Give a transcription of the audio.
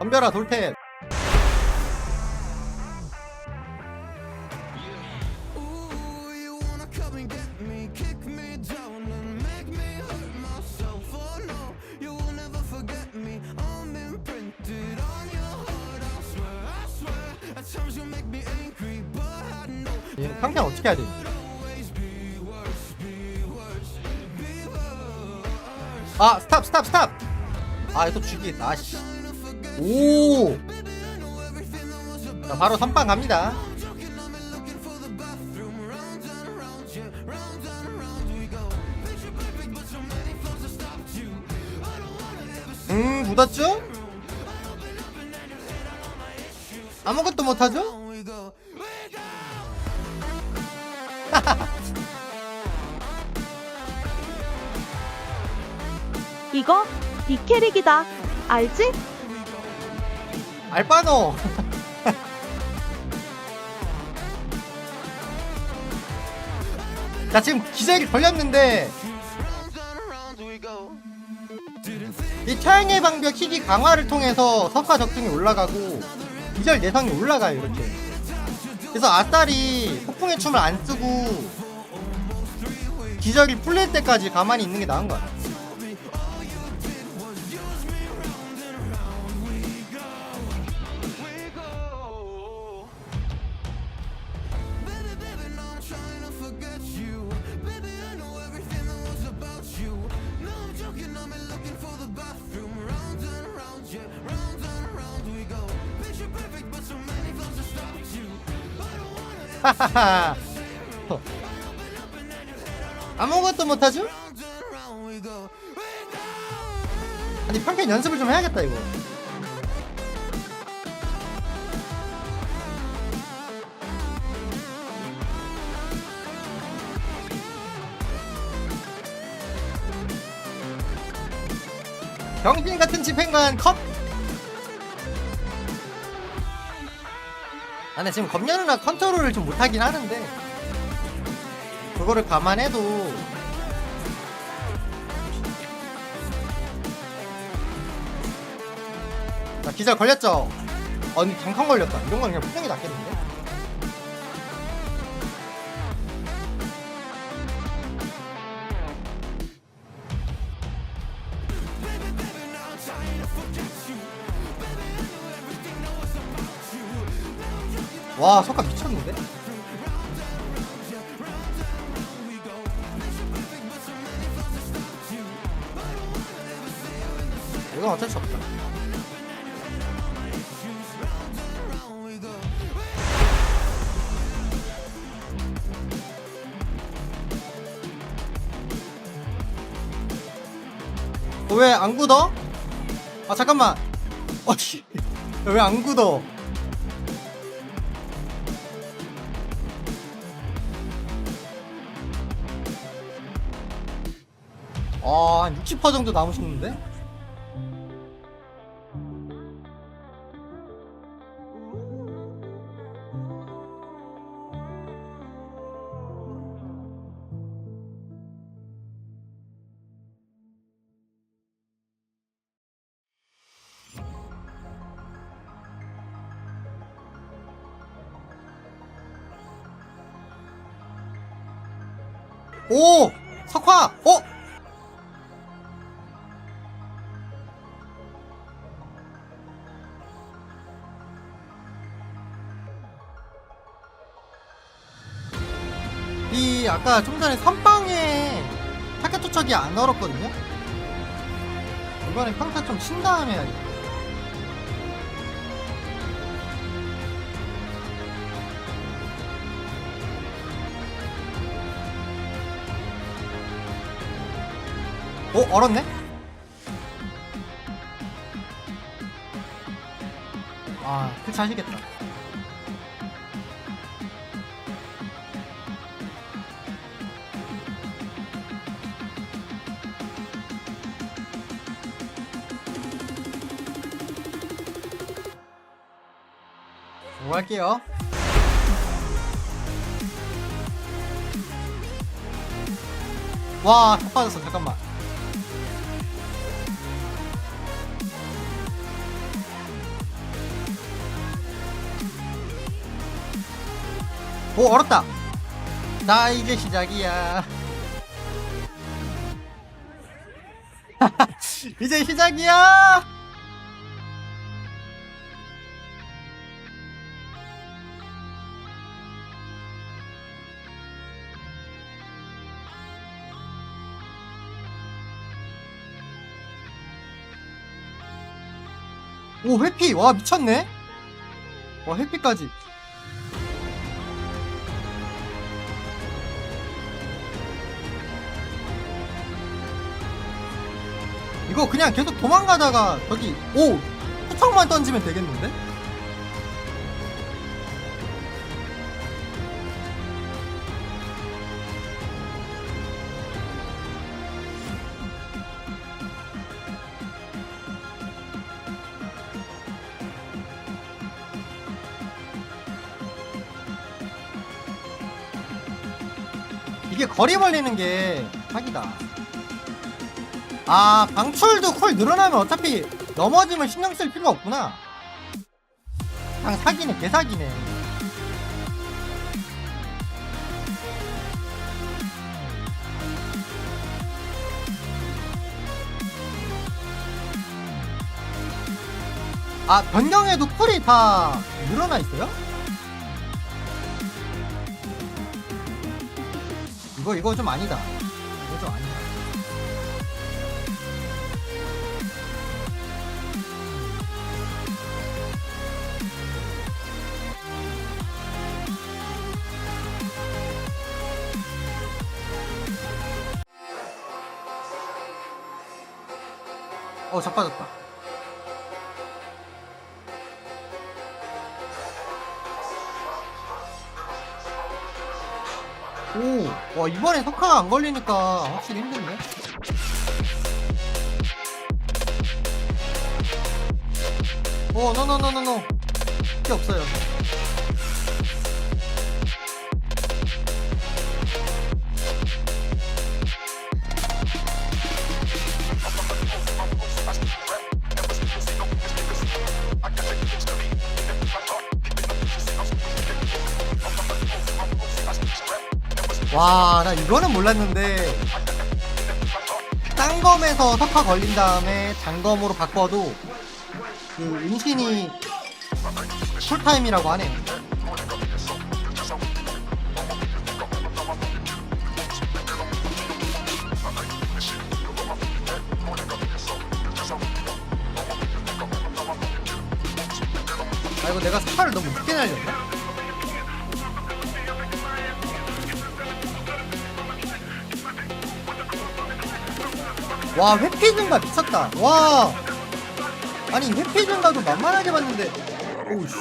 덤벼라. Oh 이 평평 어떻게 해야 돼? 아 스탑 스탑 스탑 아또 죽이겠다 아씨 오 자, 바로 선빵 갑니다 음 굳었죠? 아무것도 못하죠? 이거 네 캐릭이다. 알지? 알바노. 자 지금 기절이 걸렸는데. 이 태양의 방벽 희귀 강화를 통해서 석화 적중이 올라가고 기절 내성이 올라가요 이렇게. 그래서 아딸이 폭풍의 춤을 안 쓰고 기절이 풀릴 때까지 가만히 있는 게 나은 거야 We 못하죠? go. We go. 아니 평균 연습을 좀 해야겠다 이거 병신 같은 집행관 컵! 근데 지금 검열이나 컨트롤을 좀 못하긴 하는데 그거를 감안해도 자 기절 걸렸죠? 언니 잠깐 걸렸다 이런 건 그냥 게 낫겠는데? 와 석가 미쳤는데? 이건 어쩔 수 없다 어, 왜안 굳어? 아 잠깐만 어씨 왜안 굳어 아 한 60% 정도 남으셨는데? 오! 석화! 어? 이 아까 좀 전에 선빵에 타겟 투척이 안 얼었거든요? 이번엔 평타 좀 친 다음에 해야겠다. 오 얼었네? 아, 그 자시겠다. 들어갈게요. 와, 빠졌어. 잠깐만. 오, 얼었다. 나 이제 시작이야. 이제 시작이야! 오 회피. 와 미쳤네. 와 회피까지. 이거 그냥 계속 도망가다가 저기 오! 후청만 던지면 되겠는데? 이게 거리 벌리는 게 사기다. 아 방출도 콜 늘어나면 어차피 넘어지면 신경 쓸 필요가 없구나 그냥 사기네 개사기네 아 변경해도 쿨이 다 늘어나 있어요? 이거 이거 좀 아니다. 이거 좀 아니다. 어 자빠졌다 오, 와 이번에 석화가 안 걸리니까 확실히 힘든데? 오, 노노노노노. 피 없어요. 와, 나 이거는 몰랐는데. 딴검에서 석화 걸린 다음에 단검으로 바꿔도 그 은신이 풀타임이라고 하네. 아 이거 내가 석화를 너무 늦게 날렸나? 와 회피 증가 미쳤다. 와. 아니 회피 증가도 만만하게 봤는데. 오우씨